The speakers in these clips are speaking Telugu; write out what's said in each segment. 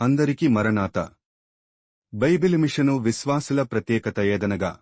అందరికీ మరణాత. బైబిల్ మిషను విశ్వాసుల ప్రత్యేకత ఏదనగా?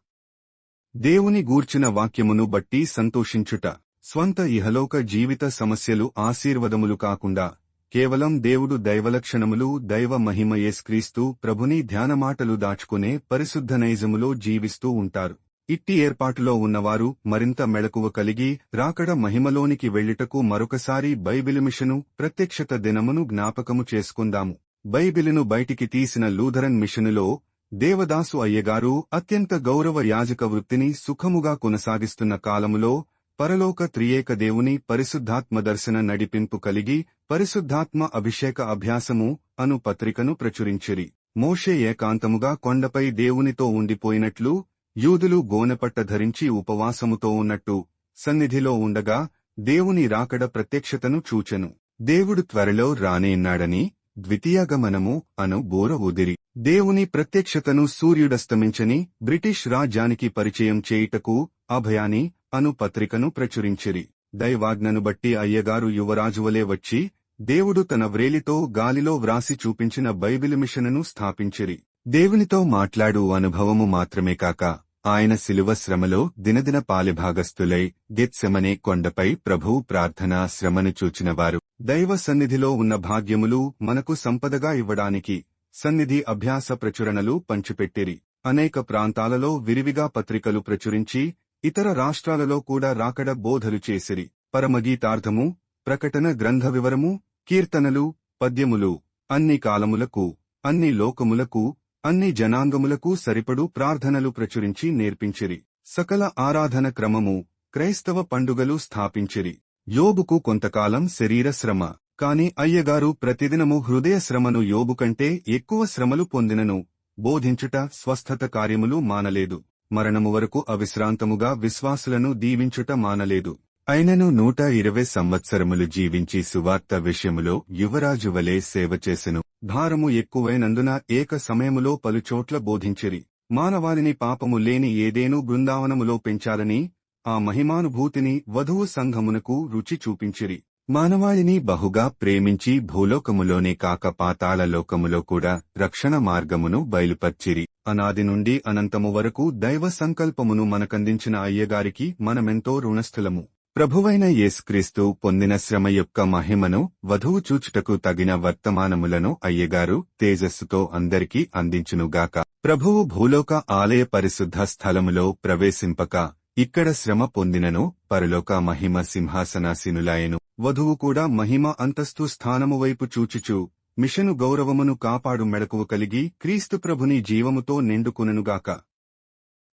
దేవుని గూర్చిన వాక్యమును బట్టి సంతోషించుట. స్వంత ఇహలోక జీవిత సమస్యలు ఆశీర్వదములు కాకుండా కేవలం దేవుడు దైవలక్షణములు దైవ మహిమ యేస్క్రీస్తు ప్రభుని ధ్యానమాటలు దాచుకునే పరిశుద్ధ నైజములో జీవిస్తూ ఉంటారు. ఇట్టి ఏర్పాటులో ఉన్నవారు మరింత మెళకువ కలిగి రాకడ మహిమలోనికి వెళ్ళుటకు మరొకసారి బైబిల్ మిషను ప్రత్యక్షత దినమును జ్ఞాపకము చేసుకుందాము. బైబిలును బయటికి తీసిన లూథరన్ మిషనులో దేవదాసు అయ్యగారు అత్యంత గౌరవ యాజక వృత్తిని సుఖముగా కొనసాగిస్తున్న కాలములో పరలోక త్రియేక దేవుని పరిశుద్ధాత్మ దర్శన నడిపింపు కలిగి పరిశుద్ధాత్మ అభిషేక అభ్యాసము అను పత్రికను ప్రచురించిరి. మోషే ఏకాంతముగా కొండపై దేవునితో ఉండిపోయినట్లు యూదులు గోనెపట్ట ధరించి ఉపవాసముతో ఉన్నట్టు సన్నిధిలో ఉండగా దేవుని రాకడ ప్రత్యక్షతను చూచెను. దేవుడు త్వరలో రానేన్నాడని ద్వితీయాగమనము అను బోర ఉదిరి. దేవుని ప్రత్యక్షతను సూర్యుడస్తమించని బ్రిటిష్ రాజ్యానికి పరిచయం చేయుటకు అభయాని అను పత్రికను ప్రచురించిరి. దైవాజ్ఞను బట్టి అయ్యగారు యువరాజువలే వచ్చి దేవుడు తన వ్రేలితో గాలిలో వ్రాసి చూపించిన బైబిల్ మిషనును స్థాపించిరి. దేవునితో మాట్లాడు అనుభవము మాత్రమే కాక ఆయన శిలువ శ్రమలో దినదిన పాలిభాగస్థులై గెత్సెమనే కొండపై ప్రభువు ప్రార్థనా శ్రమను చూచినవారు. దైవ సన్నిధిలో ఉన్న భాగ్యములు మనకు సంపదగా ఇవ్వడానికి సన్నిధి అభ్యాస ప్రచురణలు పంచిపెట్టిరి. అనేక ప్రాంతాలలో విరివిగా పత్రికలు ప్రచురించి ఇతర రాష్ట్రాలలో కూడా రాకడ బోధలు చేసిరి. పరమగీతార్థము ప్రకటన గ్రంథ వివరము కీర్తనలు పద్యములు అన్ని కాలములకు అన్ని లోకములకు అన్ని జనాంగములకు సరిపడు ప్రార్థనలు ప్రచురించి నేర్పించిరి. సకల ఆరాధన క్రమము క్రైస్తవ పండుగలు స్థాపించిరి. యోబుకు కొంతకాలం శరీర శ్రమ. కాని అయ్యగారు ప్రతిదినము హృదయ శ్రమను యోబు కంటే ఎక్కువ శ్రమలు పొందినను. బోధించుట స్వస్థత కార్యములు మానలేదు. మరణము వరకు అవిశ్రాంతముగా విశ్వాసులను దీవించుట మానలేదు. అయినను నూట ఇరవై సంవత్సరములు జీవించి సువార్త విషయములో యువరాజు వలె సేవ చేసెను. భారము ఎక్కువైనందున ఏక సమయములో పలుచోట్ల బోధించిరి. మానవాళిని పాపము లేని ఏదేనూ బృందావనములో పెంచాలని ఆ మహిమానుభూతిని వధువు సంఘమునకు రుచి చూపించిరి. మానవాళిని బహుగా ప్రేమించి భూలోకములోనే కాక పాతాళ లోకములో కూడా రక్షణ మార్గమును బయలుపర్చిరి. అనాది నుండి అనంతము వరకు దైవ సంకల్పమును మనకందించిన అయ్యగారికి మనమెంతో రుణస్థులము. ప్రభువైన యేసుక్రీస్తు పొందిన శ్రమ యొక్క మహిమను వధువు చూచుటకు తగిన వర్తమానములను అయ్యగారు తేజస్సుతో అందరికీ అందించునుగాక. ప్రభువు భూలోక ఆలయ పరిశుద్ధ స్థలములో ప్రవేశింపక ఇక్కడ శ్రమ పొందినను పరలోక మహిమ సింహాసనాసీనులాయను. వధువు కూడా మహిమ అంతస్తు స్థానము వైపు చూచుచు మిషను గౌరవమును కాపాడు మెళకువ కలిగి క్రీస్తు ప్రభుని జీవముతో నిండుకుననుగాక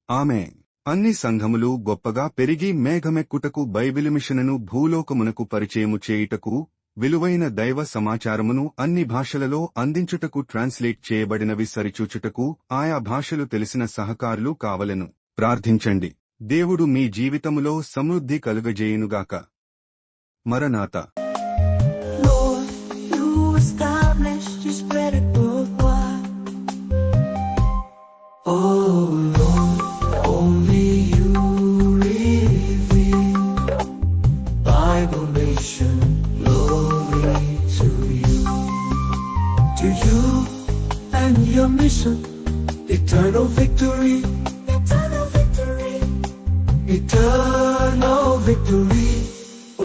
ఆమె అన్ని సంఘములు గొప్పగా పెరిగి మేఘమెక్కుటకు బైబిలు మిషనును భూలోకమునకు పరిచయము చేయుటకు విలువైన దైవ సమాచారమును అన్ని భాషలలో అందించుటకు ట్రాన్స్లేట్ చేయబడినవి సరిచూచుటకు ఆయా భాషలు తెలిసిన సహకారులు కావలెను. ప్రార్థించండి. దేవుడు మీ జీవితములో సమృద్ధి కలుగజేయునుగాక మరనాత Lord, you established, you spread